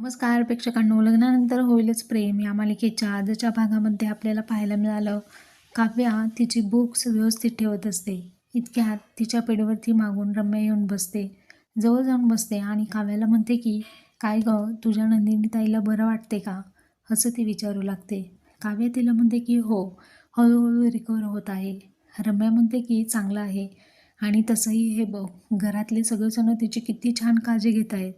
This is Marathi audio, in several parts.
नमस्कार प्रेक्षकांनो. लग्नानंतर होईलच प्रेम. या मालिकेच्या आजच्या भागामध्ये आपल्याला पाहायला मिळालं काव्या तिची बुक्स व्यवस्थित ठेवत असते. इतक्यात तिच्या पेडवरती मागून रम्या येऊन बसते. जवळ जाऊन बसते आणि काव्याला म्हणते की काय गं तुझ्या नंदिनी ताईला बरं वाटते का? असं ती विचारू लागते. काव्या तिला म्हणते की हो हळूहळू रिकवर होत आहे. रम्या म्हणते की चांगलं आहे. आणि तसंही हे बघ घरातले सगळेजण तिची किती छान काळजी घेत आहेत.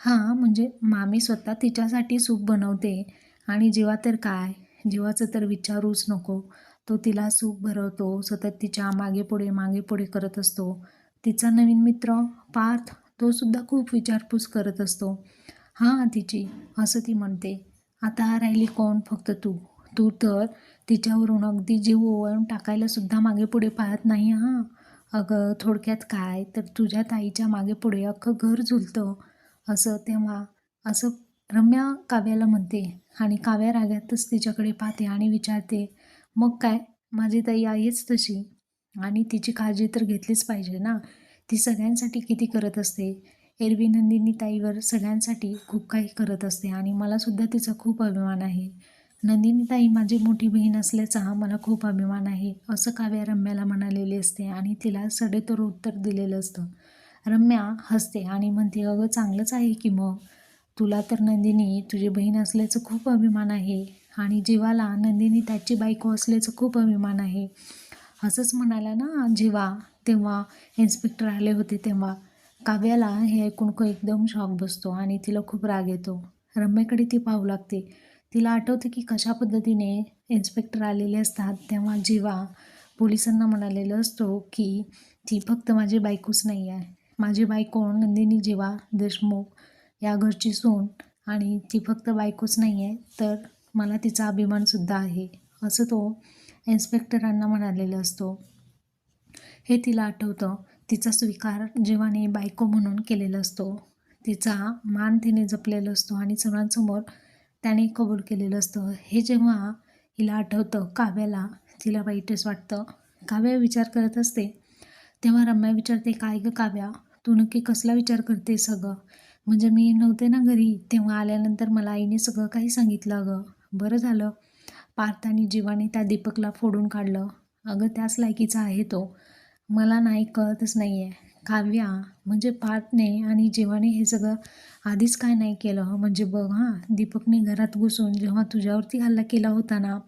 हां म्हणजे मामी स्वतः तिच्यासाठी सूप बनवते. आणि जेव्हा तर काय जीवाचं तर विचारूच नको. तो तिला सूप भरवतो सतत तिच्यामागे पुढे मागे पुढे करत असतो. तिचा नवीन मित्र पार्थ तो सुद्धा खूप विचारपूस करत असतो. हां तिची असं ती म्हणते. आता राहिली कोण? फक्त तू. तू तर तिच्यावरून अगदी जीव ओवाळून टाकायलासुद्धा मागे पुढे पाहत नाही हां. अगं थोडक्यात काय? तर तुझ्या ताईच्या मागे पुढे अख्खं घर झुलतं. असं तेव्हा असं रम्या काव्याला म्हणते आणि काव्या रागातच तिच्याकडे पाहते आणि विचारते मग काय? माझी ताई आहेच तशी आणि तिची काळजी तर घेतलीच पाहिजे ना? ती सगळ्यांसाठी किती करत असते? एरवी नंदिनी ताईवर सगळ्यांसाठी खूप काही करत असते आणि मलासुद्धा तिचा खूप अभिमान आहे. नंदिनी ताई माझी मोठी बहीण असल्याचा हा मला खूप अभिमान आहे असं काव्या रम्याला म्हणालेली असते आणि तिला सडेतोड उत्तर दिलेलं असतं. रम्या हसते आणि म्हणते अगं चांगलंच आहे की मग. तुला तर नंदिनी तुझी बहीण असल्याचं खूप अभिमान आहे आणि जीवाला नंदिनी त्याची बायको असल्याचं खूप अभिमान आहे. असंच म्हणाला ना जीवा तेव्हा इन्स्पेक्टर आले होते तेव्हा. काव्याला हे ऐकून को एकदम शॉक बसतो आणि तिला खूप राग येतो. रम्याकडे ती पाहू लागते. तिला आठवते की कशा पद्धतीने इन्स्पेक्टर आलेले असतात तेव्हा जीवा पोलिसांना म्हणालेलं असतो की ती फक्त माझी बायकोच नाही आहे माझी बायको नंदिनी जेवा देशमुख या घरची सून. आणि ती फक्त बायकोच नाही आहे तर मला तिचा अभिमानसुद्धा आहे असं तो इन्स्पेक्टरांना म्हणालेलं असतो. हे तिला आठवतं. तिचा स्वीकार जीवाने बायको म्हणून केलेला असतो. तिचा मान तिने जपलेला असतो आणि सगळ्यांसमोर त्याने कबूल केलेलं असतं. हे जेव्हा हिला आठवतं काव्याला तिला वाईटच वाटतं. काव्या विचार करत असते तेव्हा रम्या विचारते काय गं काव्या? तू नक्की कसला विचार करते सगळं म्हणजे मी नव्हते ना घरी तेव्हा आल्यानंतर मला आईने सगळं काही सांगितलं अगं. बरं झालं. पार्थ आणि जीवाने त्या दीपकला फोडून काढलं. अगं त्याच लायकीचा आहे तो. मला नाही कळतच नाही आहे काव्या म्हणजे पार्थने आणि जीवाने हे सगळं आधीच काय नाही केलं. म्हणजे बघ हां दीपकने घरात घुसून जेव्हा तुझ्यावरती हल्ला केला होता ना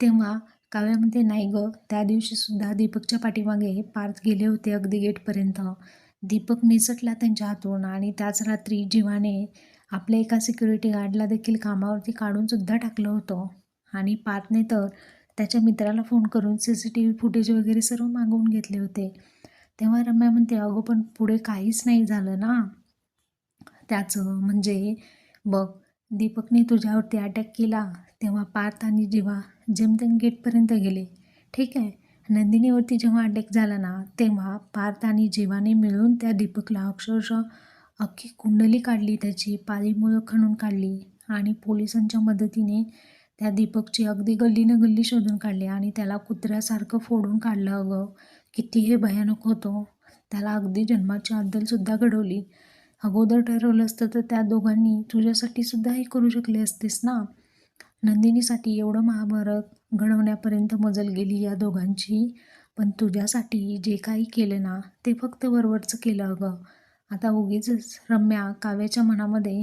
तेव्हा काव्यामध्ये नाही गं त्या दिवशीसुद्धा दीपकच्या पाठीमागे पार्थ गेले होते अगदी गेटपर्यंत. दीपक निसटला त्यांच्या हातून आणि त्याच रात्री जीवाने आपल्या एका सिक्युरिटी गार्डला देखील कामावरती काढूनसुद्धा टाकलं होतं. आणि पातने तर त्याच्या मित्राला फोन करून C C T V footage वगैरे सर्व मागवून घेतले होते. तेव्हा रम्या म्हणते अगं पण पुढे काहीच नाही झालं ना? त्याचं म्हणजे बघ दीपकने तुझ्यावरती अटॅक केला तेव्हा पार्थ आणि जेव्हा जेमतेम गेटपर्यंत गेले. ठीक आहे नंदिनीवरती जेव्हा अटॅक झाला ना तेव्हा पार्थ आणि जीवाने मिळून त्या दीपकला अक्षरशः अख्खी कुंडली काढली त्याची पाळीमुळं खणून काढली आणि पोलिसांच्या मदतीने त्या दीपकची अगदी गल्लीनं गल्ली शोधून काढली आणि त्याला कुत्र्यासारखं फोडून काढलं. अगं किती हे भयानक होतं. त्याला अगदी जन्माची अद्दलसुद्धा घडवली. अगोदर ठरवलं असतं तर त्या दोघांनी तुझ्यासाठी सुद्धा हे करू शकले असतेस ना? नंदिनीसाठी एवढं महाभारत घडवण्यापर्यंत मजल गेली या दोघांची. पण तुझ्यासाठी जे काही केलं ना ते फक्त वरवरचं केलं अगं. आता उगीच रम्या काव्याच्या मनामध्ये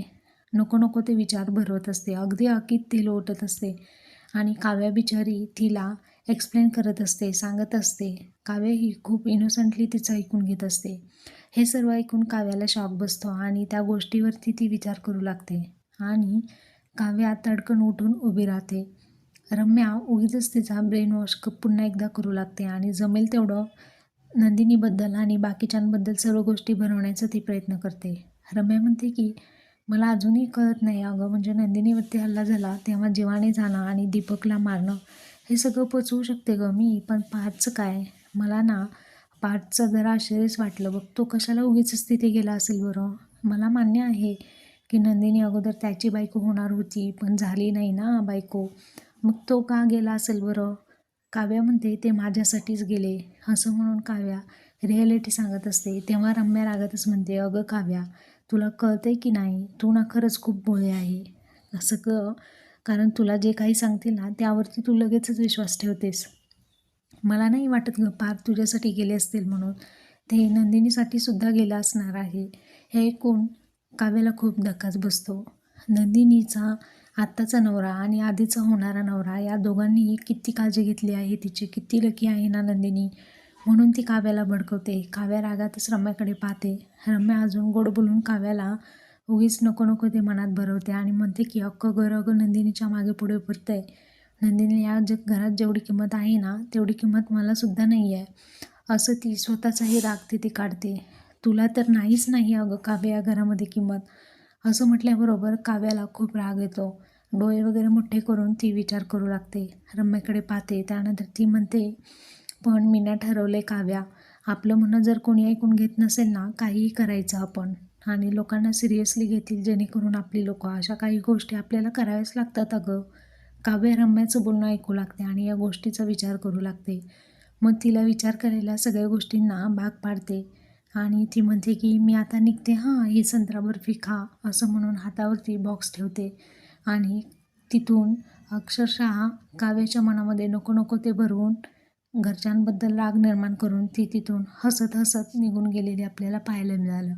नको नको ते विचार भरवत असते. अगदी अकीत ते लोटत असते आणि काव्या बिचारी तिला एक्सप्लेन करत असते सांगत असते. काव्य ही खूप इनोसंटली तिचं ऐकून घेत असते. हे सर्व ऐकून काव्याला शॉक बसतो आणि त्या गोष्टीवरती ती विचार करू लागते. आणि काव्या तडकन उठून उभी राहते. रम्या उगीच तिचा ब्रेन वॉश पुन्हा एकदा करू लागते आणि जमेल तेवढं नंदिनीबद्दल आणि बाकीच्यांबद्दल सर्व गोष्टी बनवण्याचा ती प्रयत्न करते. रम्या म्हणते की मला अजूनही कळत नाही अगं म्हणजे नंदिनीवरती हल्ला झाला तेव्हा जीवाने जाणं आणि दीपकला मारणं हे सगळं पचवू शकते गं मी पण पार्थचं काय? मला ना पाचचं जरा आश्चर्यच वाटलं बघ. तो कशाला उगीच तिथे गेला असेल बरं? मला मान्य आहे की नंदिनी अगोदर त्याची बायको होणार होती पण झाली नाही ना बायको. मग तो का गेला असेल बरं? काव्या म्हणते ते माझ्यासाठीच गेले. असं म्हणून काव्या रिॲलिटी सांगत असते. तेव्हा रम्या रागतच म्हणते अगं काव्या तुला कळतंय की नाही? तू ना खरंच खूप भोळे आहे. असं क कारण तुला जे काही सांगतील ना त्यावरती तू लगेचच विश्वास ठेवतेस. मला नाही वाटत ग पार तुझ्यासाठी गेले असतील म्हणून. ते नंदिनीसाठी सुद्धा गेलं असणार आहे. हे ऐकून काव्याला खूप धक्काच बसतो. नंदिनीचा आत्ताचा नवरा आणि आधीचा होणारा नवरा या दोघांनीही किती काळजी घेतली आहे तिची किती लकी आहे ना नंदिनी? म्हणून ती काव्याला भडकवते. काव्या रागातच रम्याकडे पाहते. रम्या अजून गोड बोलून काव्याला उगीच नको नको ते मनात भरवते आणि म्हणते की अक्क गर अगं नंदिनीच्या मागे पुढे फिरतंय. नंदिनी या जग घरात जेवढी किंमत आहे ना तेवढी किंमत मलासुद्धा नाही आहे असं ती स्वतःचाही राग तिथे काढते. तुला तर नाहीच नाही अगं काव्या या घरामध्ये किंमत. असं म्हटल्याबरोबर काव्याला खूप राग येतो. डोळे वगैरे मोठे करून ती विचार करू लागते. रम्याकडे पाहते. त्यानंतर ती म्हणते पण मी ना ठरवले काव्या. आपलं म्हणणं जर कोणी ऐकून घेत नसेल ना काहीही करायचं आपण. आणि लोकांना सिरियसली घेतील जेणेकरून आपली लोक. अशा काही गोष्टी आपल्याला कराव्याच लागतात अगं. काव्य रम्याचं बोलणं ऐकू लागते आणि या गोष्टीचा विचार करू लागते. मग तिला विचार करायला सगळ्या गोष्टींना भाग पाडते. आणि ती म्हणते की मी आता निघते हां ही संत्रा बर्फी खा असं म्हणून हातावरती बॉक्स ठेवते. आणि तिथून अक्षरशः काव्याच्या मनामध्ये नको नको ते भरवून घरच्यांबद्दल राग निर्माण करून ती तिथून हसत हसत निघून गेलेली आपल्याला पाहायला मिळालं.